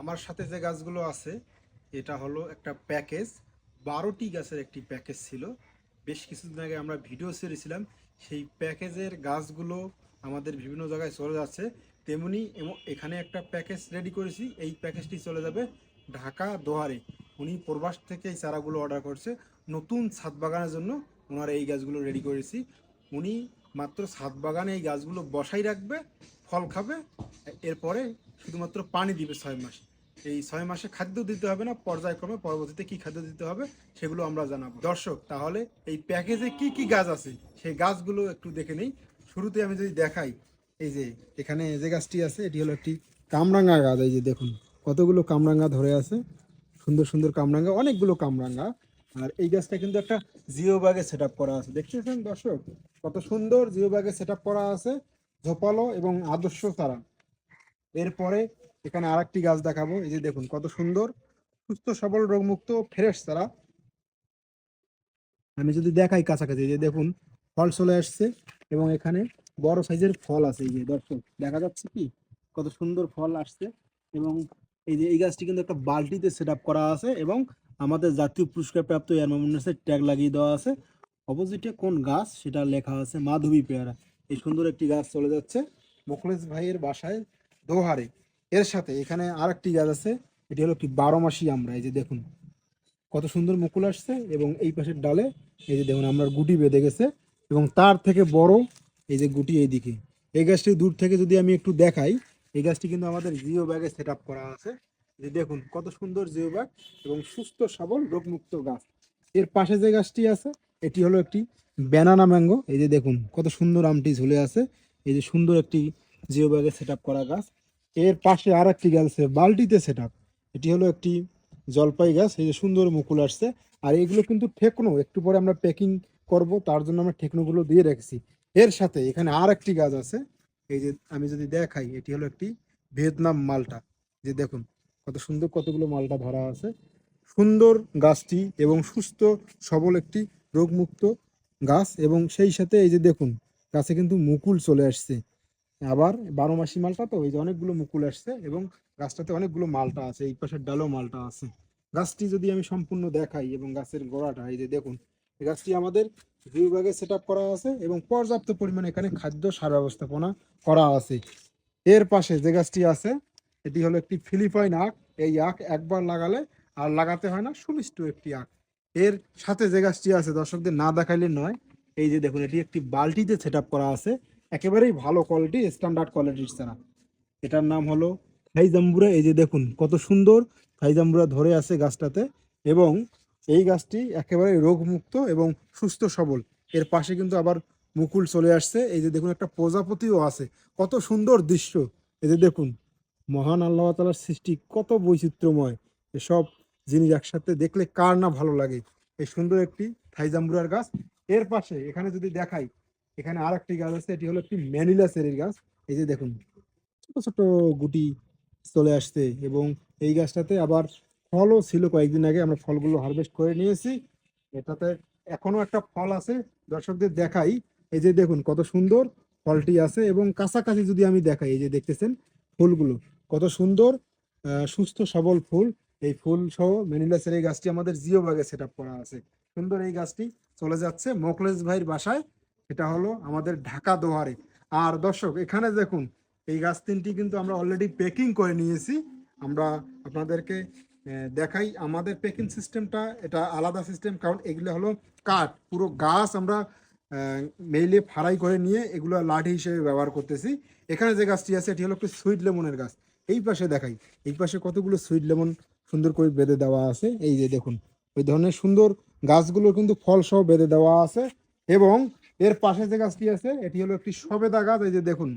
আমার সাথে যে গাছগুলো আছে, এটা হলো একটা প্যাকেজ। বারোটি গাছের একটি প্যাকেজ ছিল। বেশ কিছুদিন আগে আমরা ভিডিও ছেড়েছিলাম। সেই প্যাকেজের গাছগুলো আমাদের বিভিন্ন জায়গায় চলে যাচ্ছে। তেমনি এখানে একটা প্যাকেজ রেডি করেছি। এই প্যাকেজটি চলে যাবে ঢাকা দোহারে। উনি প্রবাস থেকে এই চারাগুলো অর্ডার করছে। নতুন ছাদ বাগানের জন্য ওনার এই গাছগুলো রেডি করেছি। উনি মাত্র ছাদ বাগানে এই গাছগুলো বসাই রাখবে, ফল খাবে। এরপরে শুধুমাত্র পানি দিবে ছয় মাস। এই ছয় মাসে খাদ্য দিতে হবে না, পর্যায়ক্রমে পরবর্তীতে কি খাদ্য দিতে হবে সেগুলো আমরা জানাব। দর্শক, তাহলে এই প্যাকেজে কি কি গাছ আছে? সেই গাছগুলো একটু দেখে নেই। শুরুতে আমি যদি দেখাই, এই যে এখানে যে গাছটি আছে, এটি হলো একটি কামরাঙ্গা গাছ। এই যে দেখুন, কতগুলো কামরাঙ্গা ধরে আছে। সুন্দর সুন্দর কামরাঙ্গা অনেকগুলো কামরাঙ্গা আর এই গাছটা কিন্তু একটা জিও ব্যাগে সেট করা আছে। দেখতেছেন দর্শক, কত সুন্দর জিও ব্যাগে সেট করা আছে, ঝোপালো এবং আদর্শ তারা এরপরে এখানে আরেকটি গাছ দেখাবো। এই যে দেখুন কত সুন্দর, সুস্থ, সবল, রোগমুক্ত ফ্রেশ তারা। আমি যদি দেখাই কাছাকাছি যে দেখুন ফল চলে আসছে এবং এখানে বড় সাইজের ফল আছে। এই যে দর্শক, দেখা যাচ্ছে কি? কত সুন্দর ফল আসছে এবং এই যে এই গাছটি কিন্তু একটা বালতিতে সেট করা আছে এবং আমাদের জাতীয় পুরস্কার প্রাপ্ত এয়ারমামুন্নাসের ট্যাগ লাগিয়ে দেওয়া আছে। অপোজিটে কোন গাছ? সেটা লেখা আছে মাধবী পেয়ারা। এই সুন্দর একটি গাছ চলে যাচ্ছে। মোখলেস ভাইয়ের বাসায় দোহারে। এর সাথে এখানে আরেকটি গাছ আছে, এটি হলো একটি বারো মাসি আমরা, এই যে দেখুন। কত সুন্দর মুকুল আসছে এবং এই পাশের ডালে, এই যে দেখুন আমরা গুটি বেঁধে গেছে এবং তার থেকে বড় এই যে গুটি এইদিকে। এই গাছটি দূর থেকে যদি আমি একটু দেখাই, এই গাছটি কিন্তু আমাদের জিও ব্যাগে সেট করা আছে। যে দেখুন, কত সুন্দর জিও ব্যাগ এবং সুস্থ সবল রোগমুক্ত গাছ। এর পাশে যে গাছটি আছে, এটি হলো একটি ব্যানানা ম্যাঙ্গো। এই যে দেখুন, কত সুন্দর আমটি ঝুলে আছে। এই যে সুন্দর একটি জিও ব্যাগে সেট করা গাছ। এর পাশে আর একটি গাছ আছে, বালতিতে সেট। এটি হলো একটি জলপাই গাছ, এই যে সুন্দর মুকুল আসছে। আর এগুলো কিন্তু ঠেকনো, একটু পরে আমরা প্যাকিং করব, তার জন্য আমরা ঠেকনোগুলো দিয়ে রেখেছি। এর সাথে এখানে আর একটি গাছ আছে, এই যে আমি যদি দেখাই, এটি হলো একটি ভিয়েতনাম মালটা। যে দেখুন, কত সুন্দর কতগুলো মালটা ধরা আছে। সুন্দর গাছটি এবং সুস্থ, সবল একটি রোগমুক্ত গাছ এবং সেই সাথে এই যে দেখুন, গাছে কিন্তু মুকুল চলে আসছে। আবার বারো মাসি মালটা তো, এই যে অনেকগুলো মুকুল আসছে এবং গাছটাতে অনেকগুলো মালটা আছে, এই পাশের ডালেও মালটা আছে। গাছটি যদি আমি সম্পূর্ণ দেখাই এবং গাছের গোড়াটা, এই যে দেখুন, এই গাছটি আমাদের ভিউ ব্যাগে সেট করা আছে এবং পর্যাপ্ত পরিমাণে এখানে খাদ্য সার ব্যবস্থাপনা করা আছে। এর পাশে যে গাছটি আছে, এটি হলো একটি ফিলিপাইন আখ। এই আখ একবার লাগালে আর লাগাতে হয় না, সুমিষ্ট একটি আখ। এর সাথে যে গাছটি আছে, দর্শকদের না দেখাইলে নয়, এই যে দেখুন, এটি একটি বালতিতে সেট করা আছে। একেবারেই ভালো কোয়ালিটি স্ট্যান্ডার্ড কোয়ালিটির ছাড়া এটার নাম হলো থাইজাম্বুরা। এই যে দেখুন, কত সুন্দর থাইজাম্বুরা ধরে আছে গাছটাতে এবং এই গাছটি একেবারে রোগমুক্ত এবং সুস্থ সবল। এর পাশে কিন্তু আবার মুকুল চলে আসছে। এই যে দেখুন, একটা প্রজাপতিও আছে। কত সুন্দর দৃশ্য। এই যে দেখুন, মহান আল্লাহ তালার সৃষ্টি কত বৈচিত্র্যময়। এসব জিনিস একসাথে দেখলে কার না ভালো লাগে। এই সুন্দর একটি থাইজাম্বুরার গাছ। এর পাশে, এখানে যদি দেখাই এখানে আর একটি গাছ আছে, এটি হলো একটি ম্যানিলা সেরির গাছ। এই যে দেখুন, ছোট ছোট গুটি চলে আসছে এবং এই গাছটাতে আবার ফলও ছিল কয়েকদিন আগে। আমরা ফলগুলো হারভেস্ট করে নিয়েছি। এটাতে এখনও একটা ফল আছে, দর্শকদের দেখাই। এই যে দেখুন, কত সুন্দর ফলটি আছে এবং কাছাকাছি যদি আমি দেখাই, এই যে দেখতেছেন ফুলগুলো, কত সুন্দর সুস্থ সবল ফুল। এই ফুল সহ ম্যানিলাসের এই গাছটি আমাদের জিও বাগে সেট করা আছে। সুন্দর এই গাছটি চলে যাচ্ছে মোকলেশ ভাইয়ের বাসায়। এটা হলো আমাদের ঢাকা দোহারে। আর দর্শক, এখানে দেখুন, এই গাছ তিনটি কিন্তু আমরা অলরেডি প্যাকিং করে নিয়েছি। আমরা আপনাদেরকে দেখাই আমাদের প্যাকিং সিস্টেমটা এটা আলাদা সিস্টেম কারণ এগুলো হলো কাঠ। পুরো গাছ আমরা মেইলে ফাড়াই করে নিয়ে এগুলো লাঠি হিসেবে ব্যবহার করতেছি। এখানে যে গাছটি আছে, এটি হলো একটি সুইট লেমনের গাছ। এই পাশে দেখাই, এই পাশে কতগুলো সুইট লেমন সুন্দর করে বেঁধে দেওয়া আছে। এই যে দেখুন ওই ধরনের সুন্দর গাছগুলো কিন্তু ফল সহ বেঁধে দেওয়া আছে। এবং এর পাশে যে গাছটি আছে, এটি হলো একটি সবেদা গাছ। এই যে দেখুন,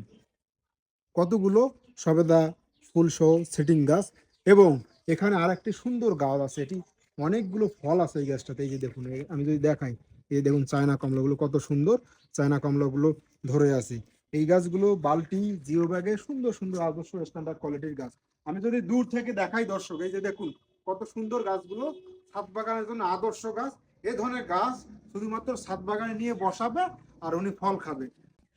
কতগুলো সবেদা ফুল সহ সেটিং গাছ এবং এখানে আর একটি সুন্দর গাছ আছে। এটি অনেকগুলো ফল আছে এই গাছটাতে। এই যে দেখুন আমি যদি দেখাই, এই দেখুন চায়না কমলাগুলো কত সুন্দর। চায়না কমলাগুলো ধরে আছে। এই গাছগুলো বালতি জিও ব্যাগে সুন্দর সুন্দর আদর্শ স্ট্যান্ডার্ড কোয়ালিটির গাছ। আমি যদি দূর থেকে দেখাই দর্শক, এই যে দেখুন, কত সুন্দর গাছগুলো। ছাদ বাগানের জন্য আদর্শ গাছ। এই ধরনের গাছ শুধুমাত্র ছাদ বাগানে নিয়ে বসাবে আর উনি ফল খাবে।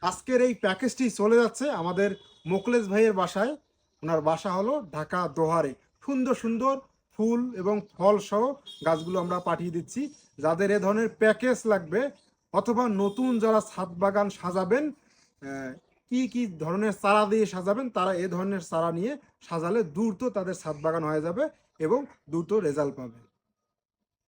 আজকের এই প্যাকেজটি চলে যাচ্ছে আমাদের মোকলেশ ভাইয়ের বাসায়। ওনার বাসা হলো ঢাকা দোহারে। সুন্দর সুন্দর ফুল এবং ফল সহ গাছগুলো আমরা পাঠিয়ে দিচ্ছি। যাদের এ ধরনের প্যাকেজ লাগবে অথবা নতুন যারা ছাদ বাগান সাজাবেন কি কি ধরনের চারা দিয়ে সাজাবেন, তারা এ ধরনের চারা নিয়ে সাজালে দ্রুত তাদের ছাদ বাগান হয়ে যাবে এবং দ্রুত রেজাল্ট পাবে।